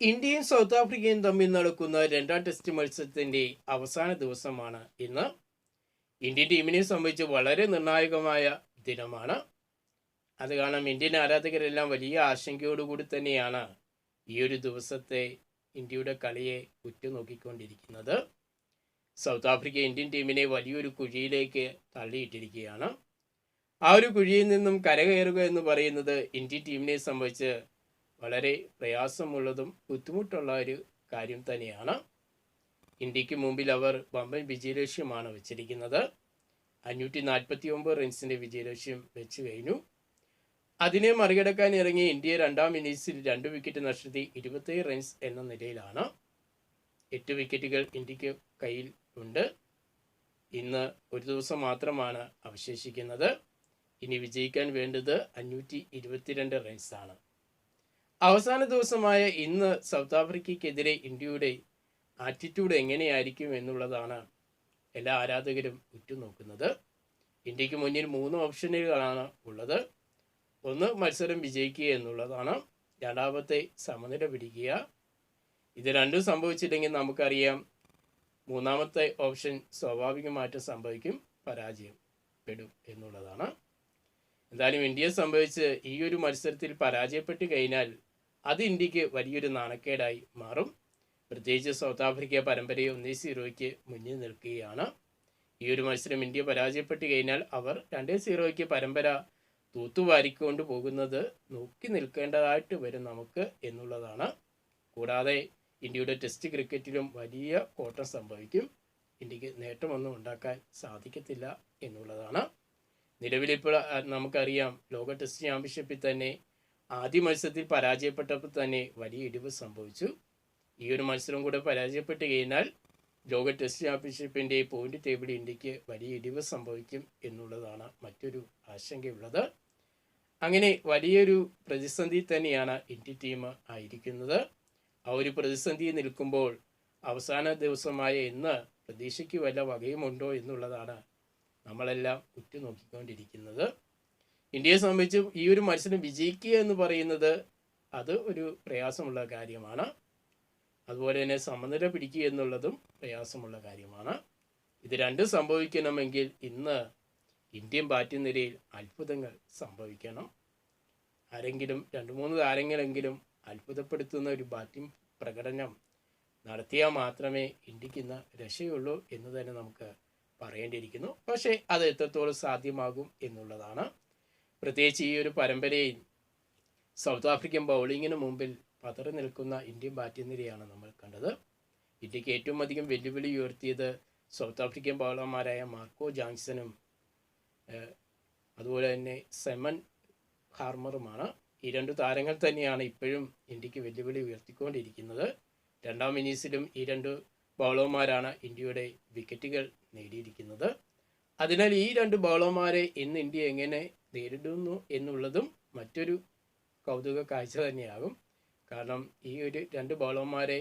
ഇന്ത്യയും സൗത്ത് ആഫ്രിക്കയും തമ്മിൽ നടക്കുന്ന രണ്ടാം ടെസ്റ്റ് മത്സരത്തിന്റെ അവസാന ദിവസമാണ് ഇന്ന്. ഇന്ത്യൻ ടീമിനെ സംബന്ധിച്ച് വളരെ നിർണായകമായ ദിനമാണ്. അത് കാരണം ഇന്ത്യൻ ആരാധകരെല്ലാം വലിയ ആശങ്കയോടുകൂടി തന്നെയാണ് ഈ ഒരു ദിവസത്തെ ഇന്ത്യയുടെ കളിയെ ഉറ്റുനോക്കിക്കൊണ്ടിരിക്കുന്നത്. സൗത്ത് ആഫ്രിക്ക ഇന്ത്യൻ ടീമിനെ വലിയൊരു കുഴിയിലേക്ക് തള്ളിയിട്ടിരിക്കുകയാണ്. ആ ഒരു കുഴിയിൽ നിന്നും കരകയറുക എന്ന് പറയുന്നത് ഇന്ത്യൻ ടീമിനെ സംബന്ധിച്ച് വളരെ പ്രയാസമുള്ളതും ബുദ്ധിമുട്ടുള്ള ഒരു കാര്യം തന്നെയാണ്. ഇന്ത്യയ്ക്ക് മുമ്പിൽ അവർ വമ്പൻ വിജയലക്ഷ്യമാണ് വെച്ചിരിക്കുന്നത്. അഞ്ഞൂറ്റി നാൽപ്പത്തി ഒമ്പത് റൺസിന്റെ വിജയലക്ഷ്യം വെച്ച് കഴിഞ്ഞു. അതിനെ മറികടക്കാൻ ഇറങ്ങി ഇന്ത്യ രണ്ടാം ഇന്നിംഗ്സിൽ രണ്ട് വിക്കറ്റ് നഷ്ടത്തി ഇരുപത്തേഴ് റൺസ് എന്ന നിലയിലാണ്. എട്ട് വിക്കറ്റുകൾ ഇന്ത്യയ്ക്ക് കയ്യിൽ ഉണ്ട്. ഇന്ന് ഒരു ദിവസം മാത്രമാണ് അവശേഷിക്കുന്നത്. ഇനി വിജയിക്കാൻ വേണ്ടത് അഞ്ഞൂറ്റി ഇരുപത്തിരണ്ട് റൺസാണ് അവസാന ദിവസമായ ഇന്ന് സൗത്ത് ആഫ്രിക്കയ്ക്കെതിരെ ഇന്ത്യയുടെ ആറ്റിറ്റ്യൂഡ് എങ്ങനെയായിരിക്കും എന്നുള്ളതാണ് എല്ലാ ആരാധകരും ഉറ്റുനോക്കുന്നത്. ഇന്ത്യയ്ക്ക് മുന്നിൽ മൂന്ന് ഓപ്ഷനുകളാണ് ഉള്ളത്. ഒന്ന് മത്സരം വിജയിക്കുക എന്നുള്ളതാണ്. രണ്ടാമത്തെ സമനില പിടിക്കുക. ഇത് രണ്ടും സംഭവിച്ചില്ലെങ്കിൽ നമുക്കറിയാം മൂന്നാമത്തെ ഓപ്ഷൻ സ്വാഭാവികമായിട്ട് സംഭവിക്കും പരാജയം പെടും എന്നുള്ളതാണ്. എന്തായാലും ഇന്ത്യയെ സംബന്ധിച്ച് ഈ ഒരു മത്സരത്തിൽ പരാജയപ്പെട്ട് കഴിഞ്ഞാൽ അത് ഇന്ത്യയ്ക്ക് വലിയൊരു നാണക്കേടായി മാറും. പ്രത്യേകിച്ച് സൗത്ത് ആഫ്രിക്ക പരമ്പരയെ ഒന്നേ സീറോയ്ക്ക് മുന്നിൽ നിൽക്കുകയാണ്. ഈ ഒരു മത്സരം ഇന്ത്യ പരാജയപ്പെട്ട് കഴിഞ്ഞാൽ അവർ രണ്ടേ സീറോയ്ക്ക് പരമ്പര തൂത്തുവാരിക്കൊണ്ട് പോകുന്നത് നോക്കി നിൽക്കേണ്ടതായിട്ട് വരും നമുക്ക് എന്നുള്ളതാണ്. കൂടാതെ ഇന്ത്യയുടെ ടെസ്റ്റ് ക്രിക്കറ്റിലും വലിയ കോട്ടം സംഭവിക്കും. ഇന്ത്യയ്ക്ക് നേട്ടമൊന്നും ഉണ്ടാക്കാൻ സാധിക്കത്തില്ല എന്നുള്ളതാണ്. നിലവിലിപ്പോൾ നമുക്കറിയാം ലോക ടെസ്റ്റ് ചാമ്പ്യൻഷിപ്പിൽ തന്നെ ആദ്യ മത്സരത്തിൽ പരാജയപ്പെട്ടപ്പോൾ തന്നെ വലിയ ഇടിവ് സംഭവിച്ചു. ഈ ഒരു മത്സരം കൂടെ പരാജയപ്പെട്ട് കഴിഞ്ഞാൽ ലോക ടെസ്റ്റ് ചാമ്പ്യൻഷിപ്പിന്റെ പോയിന്റ് ടേബിൾ ഇന്ത്യയ്ക്ക് വലിയ ഇടിവ് സംഭവിക്കും എന്നുള്ളതാണ് മറ്റൊരു ആശങ്കയുള്ളത്. അങ്ങനെ വലിയൊരു പ്രതിസന്ധി തന്നെയാണ് ഇന്ത്യ ടീം ആയിരിക്കുന്നത്. ആ ഒരു പ്രതിസന്ധി നിൽക്കുമ്പോൾ അവസാന ദിവസമായ ഇന്ന് പ്രതീക്ഷയ്ക്ക് വല്ല വകയുമുണ്ടോ എന്നുള്ളതാണ് നമ്മളെല്ലാം ഉറ്റുനോക്കിക്കൊണ്ടിരിക്കുന്നത്. ഇന്ത്യയെ സംബന്ധിച്ച് ഈ ഒരു മത്സരം വിജയിക്കുക എന്ന് പറയുന്നത് അത് ഒരു പ്രയാസമുള്ള കാര്യമാണ്. അതുപോലെ തന്നെ സമനില പിടിക്കുക എന്നുള്ളതും പ്രയാസമുള്ള കാര്യമാണ്. ഇത് രണ്ടും സംഭവിക്കണമെങ്കിൽ ഇന്ന് ഇന്ത്യൻ ബാറ്റിംഗ് നിരയിൽ അത്ഭുതങ്ങൾ സംഭവിക്കണം. ആരെങ്കിലും രണ്ട് മൂന്ന് താരങ്ങളെങ്കിലും അത്ഭുതപ്പെടുത്തുന്ന ഒരു ബാറ്റിംഗ് പ്രകടനം നടത്തിയാൽ മാത്രമേ ഇന്ത്യയ്ക്ക് ഇന്ന് രക്ഷയുള്ളൂ എന്ന് തന്നെ നമുക്ക് പറയേണ്ടിയിരിക്കുന്നു. പക്ഷേ അത് എത്രത്തോളം സാധ്യമാകും എന്നുള്ളതാണ്. പ്രത്യേകിച്ച് ഈ ഒരു പരമ്പരയിൽ സൗത്ത് ആഫ്രിക്കൻ ബൗളിങ്ങിന് മുമ്പിൽ പതറി നിൽക്കുന്ന ഇന്ത്യൻ ബാറ്റിംഗ് നിരയാണ് നമ്മൾ കണ്ടത്. ഇന്ത്യയ്ക്ക് ഏറ്റവും അധികം വെല്ലുവിളി ഉയർത്തിയത് സൗത്ത് ആഫ്രിക്കൻ ബൗളർമാരായ മാർക്കോ ജാങ്സണും അതുപോലെ തന്നെ സെമൻ ഹാർമറുമാണ്. ഈ രണ്ട് താരങ്ങൾ തന്നെയാണ് ഇപ്പോഴും ഇന്ത്യയ്ക്ക് വെല്ലുവിളി ഉയർത്തിക്കൊണ്ടിരിക്കുന്നത്. രണ്ടാം ഇന്നിങ്സിലും ഈ രണ്ട് ബൗളർമാരാണ് ഇന്ത്യയുടെ വിക്കറ്റുകൾ നേടിയിരിക്കുന്നത്. അതിനാൽ ഈ രണ്ട് ബൗളർമാരെ ഇന്ന് ഇന്ത്യ എങ്ങനെ നേരിടുന്നു എന്നുള്ളതും മറ്റൊരു കൗതുക കാഴ്ച തന്നെയാകും. കാരണം ഈ ഒരു രണ്ട് ബോളർമാരെ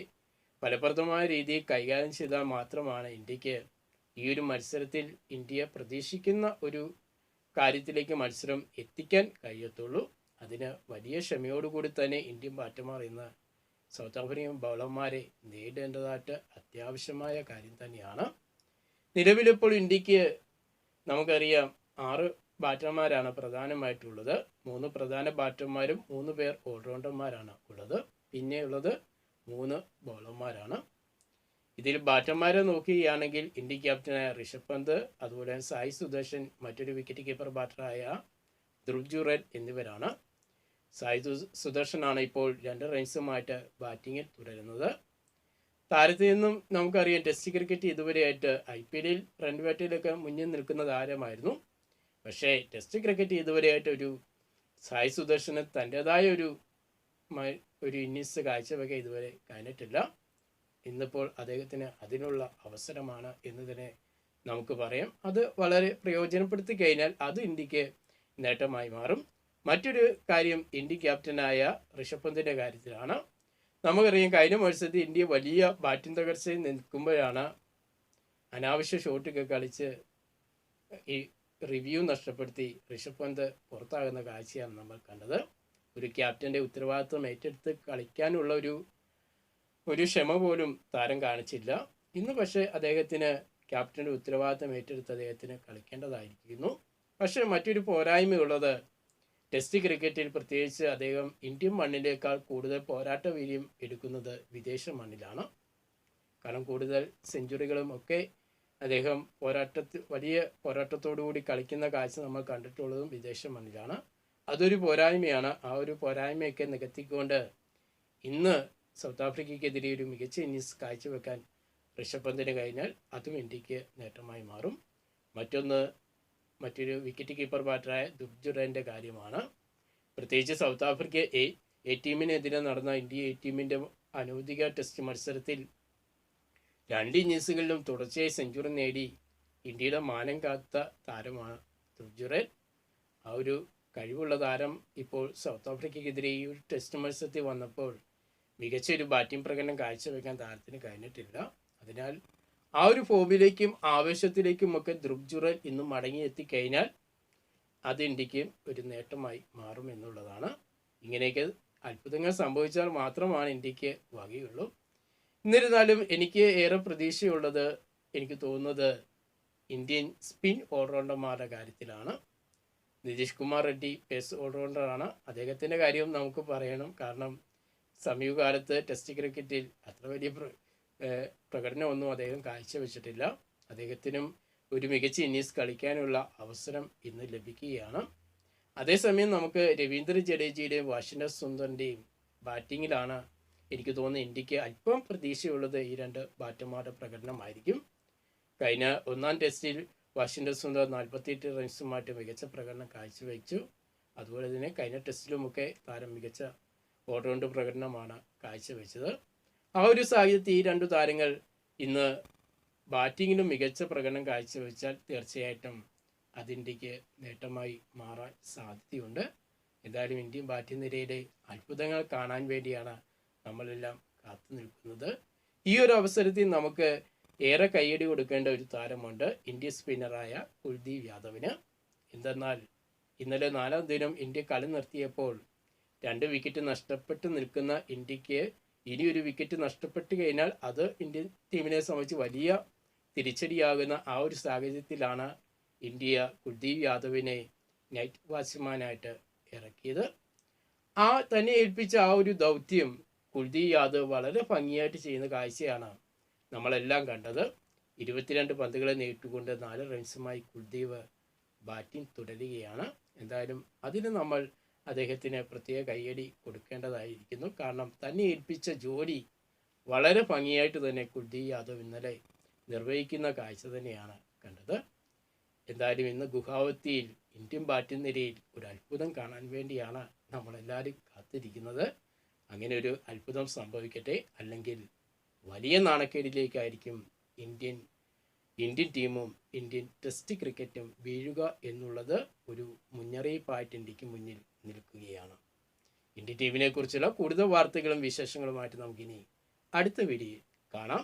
ഫലപ്രദമായ രീതിയിൽ കൈകാര്യം ചെയ്താൽ മാത്രമാണ് ഇന്ത്യയ്ക്ക് ഈ ഒരു മത്സരത്തിൽ ഇന്ത്യ പ്രതീക്ഷിക്കുന്ന ഒരു കാര്യത്തിലേക്ക് മത്സരം എത്തിക്കാൻ കഴിയത്തുള്ളൂ. അതിന് വലിയ ക്ഷമയോടുകൂടി തന്നെ ഇന്ത്യൻ ബാറ്റർമാർ ഇന്ന് സൗത്ത് ആഫ്രിക്കൻ ബൗളർമാരെ നേരിടേണ്ടതായിട്ട് അത്യാവശ്യമായ കാര്യം തന്നെയാണ്. നിലവിലിപ്പോൾ ഇന്ത്യയ്ക്ക് നമുക്കറിയാം ആറ് ബാറ്റർമാരാണ് പ്രധാനമായിട്ടുള്ളത്. മൂന്ന് പ്രധാന ബാറ്റർമാരും മൂന്ന് പേർ ഓൾറൗണ്ടർമാരാണ് ഉള്ളത്. പിന്നെയുള്ളത് മൂന്ന് ബൗളർമാരാണ്. ഇതിൽ ബാറ്റർമാരെ നോക്കുകയാണെങ്കിൽ ഇന്ത്യ ക്യാപ്റ്റനായ ഋഷഭ് പന്ത് അതുപോലെ സായി സുദർശൻ മറ്റൊരു വിക്കറ്റ് കീപ്പർ ബാറ്ററായ ധ്രുവ് ജുറേൽ എന്നിവരാണ്. സായി സുദർശനാണ് ഇപ്പോൾ രണ്ട് റൺസുമായിട്ട് ബാറ്റിങ്ങിൽ തുടരുന്നത്. താരത്തിൽ നിന്നും നമുക്കറിയാം ടെസ്റ്റ് ക്രിക്കറ്റ് ഇതുവരെയായിട്ട് ഐ പി എല്ലിൽ റൺ വേട്ടയിലൊക്കെ മുന്നിൽ നിൽക്കുന്ന താരമായിരുന്നു പക്ഷേ ടെസ്റ്റ് ക്രിക്കറ്റ് ഇതുവരെയായിട്ട് ഒരു സായി സുദർശന് തന്റെതായ ഒരു ഒരു ഇന്നിങ്സ് കാഴ്ചവെക്കാൻ ഇതുവരെ കഴിഞ്ഞിട്ടില്ല. ഇന്നിപ്പോൾ അദ്ദേഹത്തിന് അതിനുള്ള അവസരമാണ് എന്ന് തന്നെ നമുക്ക് പറയാം. അത് വളരെ പ്രയോജനപ്പെടുത്തി കഴിഞ്ഞാൽ അത് ഇന്ത്യയ്ക്ക് നേട്ടമായി മാറും. മറ്റൊരു കാര്യം ഇന്ത്യ ക്യാപ്റ്റനായ ഋഷഭ് പന്തിന്റെ കാര്യത്തിലാണ്. നമുക്കറിയാം കഴിഞ്ഞ മത്സരത്തിൽ ഇന്ത്യ വലിയ ബാറ്റിംഗ് തകർച്ചയിൽ നിൽക്കുമ്പോഴാണ് അനാവശ്യ ഷോട്ടൊക്കെ കളിച്ച് ഈ റിവ്യൂ നഷ്ടപ്പെടുത്തി ഋഷഭ് പന്ത് പുറത്താകുന്ന കാഴ്ചയാണ് നമ്മൾ കണ്ടത്. ഒരു ക്യാപ്റ്റന്റെ ഉത്തരവാദിത്വം ഏറ്റെടുത്ത് കളിക്കാനുള്ള ഒരു ഒരു ക്ഷമ പോലും താരം കാണിച്ചില്ല. ഇന്ന് പക്ഷേ അദ്ദേഹത്തിന് ക്യാപ്റ്റന്റെ ഉത്തരവാദിത്തം ഏറ്റെടുത്ത് അദ്ദേഹത്തിന് കളിക്കേണ്ടതായിരിക്കുന്നു. പക്ഷേ മറ്റൊരു പോരായ്മയുള്ളത് ടെസ്റ്റ് ക്രിക്കറ്റിൽ പ്രത്യേകിച്ച് അദ്ദേഹം ഇന്ത്യൻ മണ്ണിലേക്കാൾ കൂടുതൽ പോരാട്ട വീര്യം എടുക്കുന്നത് വിദേശ മണ്ണിലാണ്. കാരണം കൂടുതൽ സെഞ്ചുറികളും ഒക്കെ അദ്ദേഹം പോരാട്ടത്തിൽ വലിയ പോരാട്ടത്തോടുകൂടി കളിക്കുന്ന കാഴ്ച നമ്മൾ കണ്ടിട്ടുള്ളതും വിദേശ മണ്ണിലാണ്. അതൊരു പോരായ്മയാണ്. ആ ഒരു പോരായ്മയൊക്കെ നികത്തിക്കൊണ്ട് ഇന്ന് സൗത്ത് ആഫ്രിക്കയ്ക്കെതിരെ ഒരു മികച്ച ഇന്നിങ്സ് കാഴ്ചവെക്കാൻ ഋഷഭ് പന്തിന് കഴിഞ്ഞാൽ അതും ഇന്ത്യയ്ക്ക് നേട്ടമായി മാറും. മറ്റൊന്ന് മറ്റൊരു വിക്കറ്റ് കീപ്പർ ബാറ്ററായ ദുബ്ജുറന്റെ കാര്യമാണ്. പ്രത്യേകിച്ച് സൗത്ത് ആഫ്രിക്ക എ എ ടീമിനെതിരെ നടന്ന ഇന്ത്യ എ ടീമിന്റെ അനൗദ്യോഗിക ടെസ്റ്റ് മത്സരത്തിൽ രണ്ട് ഇന്നിങ്സുകളിലും തുടർച്ചയായി സെഞ്ചുറി നേടി. ഇന്ത്യയുടെ മാനം കാത്ത താരമാണ് തുജുറൽ ആ ഒരു കഴിവുള്ള താരം ഇപ്പോൾ സൗത്ത് ആഫ്രിക്കയ്ക്കെതിരെ ഈ ഒരു ടെസ്റ്റ് മത്സരത്തിൽ വന്നപ്പോൾ മികച്ച ഒരു ബാറ്റിംഗ് പ്രകടനം കാഴ്ചവെക്കാൻ താരത്തിന് കഴിഞ്ഞിട്ടില്ല. അതിനാൽ ആ ഒരു ഫോമിലേക്കും ആവേശത്തിലേക്കും ഒക്കെ ധ്രുവ് ഇന്നും മടങ്ങി എത്തിക്കഴിഞ്ഞാൽ കഴിഞ്ഞാൽ അത് ഇന്ത്യയ്ക്ക് ഒരു നേട്ടമായി മാറും എന്നുള്ളതാണ് ഇങ്ങനെയൊക്കെ അത്ഭുതങ്ങൾ സംഭവിച്ചാൽ മാത്രമാണ് ഇന്ത്യയ്ക്ക് വകയുള്ളൂ. എന്നിരുന്നാലും എനിക്ക് ഏറെ പ്രതീക്ഷയുള്ളത് എനിക്ക് തോന്നുന്നത് ഇന്ത്യൻ സ്പിൻ ഓൾറൗണ്ടർമാരുടെ കാര്യത്തിലാണ്. നിതീഷ് കുമാർ റെഡ്ഡി പേസ് ഓൾറൗണ്ടറാണ്. അദ്ദേഹത്തിന്റെ കാര്യവും നമുക്ക് പറയണം. കാരണം സമീപകാലത്ത് ടെസ്റ്റ് ക്രിക്കറ്റിൽ അത്ര വലിയ പ്രകടനമൊന്നും അദ്ദേഹം കാഴ്ചവെച്ചിട്ടില്ല. അദ്ദേഹത്തിനും ഒരു മികച്ച ഇന്നിങ്സ് കളിക്കാനുള്ള അവസരം ഇന്ന് ലഭിക്കുകയാണ്. അതേസമയം നമുക്ക് രവീന്ദ്ര ജഡേജയുടെയും വാഷിംഗ്ടൺ സുന്ദറിന്റെയും ബാറ്റിങ്ങിലാണ് എനിക്ക് തോന്നുന്നു ഇന്ത്യയ്ക്ക് അല്പം പ്രതീക്ഷയുള്ളത് ഈ രണ്ട് ബാറ്റന്മാരുടെ പ്രകടനമായിരിക്കും. കഴിഞ്ഞ ഒന്നാം ടെസ്റ്റിൽ വാഷിംഗ്ടൺ സുന്ദർ നാൽപ്പത്തിയെട്ട് റൺസുമായിട്ട് മികച്ച പ്രകടനം കാഴ്ചവെച്ചു. അതുപോലെ തന്നെ കഴിഞ്ഞ ടെസ്റ്റിലുമൊക്കെ താരം മികച്ച ഓൾറൗണ്ട് പ്രകടനമാണ് കാഴ്ചവെച്ചത്. ആ ഒരു സാഹചര്യത്തിൽ ഈ രണ്ടു താരങ്ങൾ ഇന്ന് ബാറ്റിങ്ങിലും മികച്ച പ്രകടനം കാഴ്ചവെച്ചാൽ തീർച്ചയായിട്ടും അത് ഇന്ത്യയ്ക്ക് നേട്ടമായി മാറാൻ സാധ്യതയുണ്ട്. എന്തായാലും ഇന്ത്യൻ ബാറ്റിംഗ് നിരയിലെ അത്ഭുതങ്ങൾ കാണാൻ വേണ്ടിയാണ് നമ്മളെല്ലാം കാത്തു നിൽക്കുന്നത്. ഈ ഒരു അവസരത്തിൽ നമുക്ക് ഏറെ കൈയടി കൊടുക്കേണ്ട ഒരു താരമുണ്ട് ഇന്ത്യ സ്പിന്നറായ കുൽദീപ് യാദവിന്. എന്തെന്നാൽ ഇന്നലെ നാലാം ദിനം ഇന്ത്യ കളി നിർത്തിയപ്പോൾ രണ്ട് വിക്കറ്റ് നഷ്ടപ്പെട്ട് നിൽക്കുന്ന ഇന്ത്യയ്ക്ക് ഇനി ഒരു വിക്കറ്റ് നഷ്ടപ്പെട്ട് കഴിഞ്ഞാൽ അത് ഇന്ത്യൻ ടീമിനെ സംബന്ധിച്ച് വലിയ തിരിച്ചടിയാകുന്ന ആ ഒരു സാഹചര്യത്തിലാണ് ഇന്ത്യ കുൽദീപ് യാദവിനെ നൈറ്റ് വാച്ച്മാനായിട്ട് ഇറക്കിയത്. ആ തന്നെ ഏൽപ്പിച്ച ആ ഒരു ദൗത്യം കുൽദീപ് യാദവ് വളരെ ഭംഗിയായിട്ട് ചെയ്യുന്ന കാഴ്ചയാണ് നമ്മളെല്ലാം കണ്ടത്. ഇരുപത്തിരണ്ട് പന്തുകളെ നേരിട്ടുകൊണ്ട് നാല് റൺസുമായി കുൽദീപ് ബാറ്റിംഗ് തുടരുകയാണ്. എന്തായാലും അതിന് നമ്മൾ അദ്ദേഹത്തിന് പ്രത്യേക കൈയടി കൊടുക്കേണ്ടതായിരിക്കുന്നു. കാരണം തന്നെ ഏൽപ്പിച്ച ജോലി വളരെ ഭംഗിയായിട്ട് തന്നെ കുൽദീപ് യാദവ് ഇന്നലെ നിർവഹിക്കുന്ന കാഴ്ച തന്നെയാണ് കണ്ടത്. എന്തായാലും ഇന്ന് ഗുഹാവത്തിയിൽ ഇന്ത്യൻ ബാറ്റിംഗ് നിരയിൽ ഒരു അത്ഭുതം കാണാൻ വേണ്ടിയാണ് നമ്മളെല്ലാവരും കാത്തിരിക്കുന്നത്. അങ്ങനെ ഒരു അത്ഭുതം സംഭവിക്കട്ടെ. അല്ലെങ്കിൽ വലിയ നാണക്കേടിലേക്കായിരിക്കും ഇന്ത്യൻ ഇന്ത്യൻ ടീമും ഇന്ത്യൻ ടെസ്റ്റ് ക്രിക്കറ്റും വീഴുക എന്നുള്ളത് ഒരു മുന്നറിയിപ്പായിട്ട് ഇന്ത്യയ്ക്ക് മുന്നിൽ നിൽക്കുകയാണ്. ഇന്ത്യൻ ടീമിനെ കുറിച്ചുള്ള കൂടുതൽ വാർത്തകളും വിശേഷങ്ങളുമായിട്ട് നമുക്കിനി അടുത്ത വീഡിയോയിൽ കാണാം.